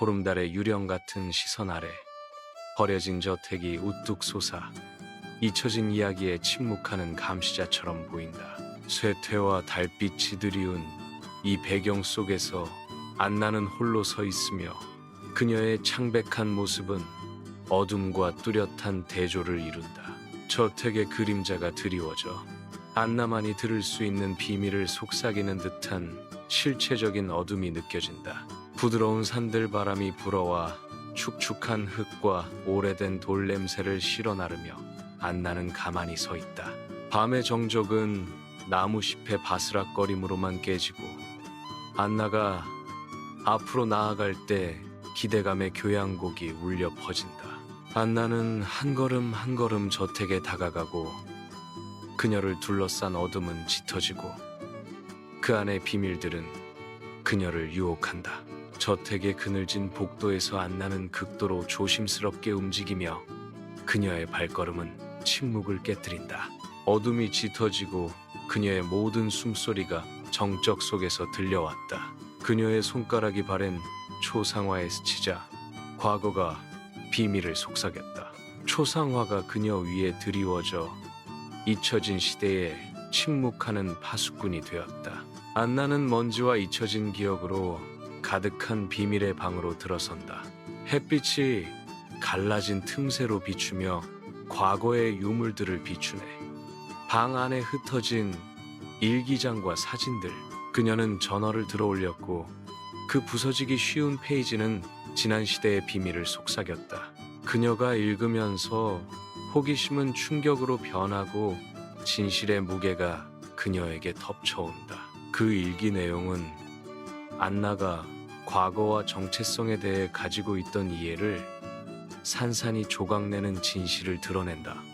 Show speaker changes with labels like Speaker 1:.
Speaker 1: 보름달의 유령 같은 시선 아래 버려진 저택이 우뚝 솟아 잊혀진 이야기에 침묵하는 감시자처럼 보인다. 쇠퇴와 달빛이 드리운 이 배경 속에서 안나는 홀로 서 있으며 그녀의 창백한 모습은 어둠과 뚜렷한 대조를 이룬다. 저택의 그림자가 드리워져 안나만이 들을 수 있는 비밀을 속삭이는 듯한 실체적인 어둠이 느껴진다. 부드러운 산들 바람이 불어와 축축한 흙과 오래된 돌 냄새를 실어 나르며 안나는 가만히 서 있다. 밤의 정적은 나무 잎의 바스락거림으로만 깨지고 안나가 앞으로 나아갈 때 기대감의 교향곡이 울려 퍼진다. 안나는 한 걸음 한 걸음 저택에 다가가고 그녀를 둘러싼 어둠은 짙어지고 그 안의 비밀들은 그녀를 유혹한다. 저택의 그늘진 복도에서 안 나는 극도로 조심스럽게 움직이며 그녀의 발걸음은 침묵을 깨뜨린다. 어둠이 짙어지고 그녀의 모든 숨소리가 정적 속에서 들려왔다. 그녀의 손가락이 바랜 초상화에 스치자 과거가 비밀을 속삭였다. 초상화가 그녀 위에 드리워져 잊혀진 시대에 침묵하는 파수꾼이 되었다. 안나는 먼지와 잊혀진 기억으로 가득한 비밀의 방으로 들어선다. 햇빛이 갈라진 틈새로 비추며 과거의 유물들을 비추네. 방 안에 흩어진 일기장과 사진들. 그녀는 전어를 들어 올렸고 그 부서지기 쉬운 페이지는 지난 시대의 비밀을 속삭였다. 그녀가 읽으면서 호기심은 충격으로 변하고 진실의 무게가 그녀에게 덮쳐온다. 그 일기 내용은 안나가 과거와 정체성에 대해 가지고 있던 이해를 산산이 조각내는 진실을 드러낸다.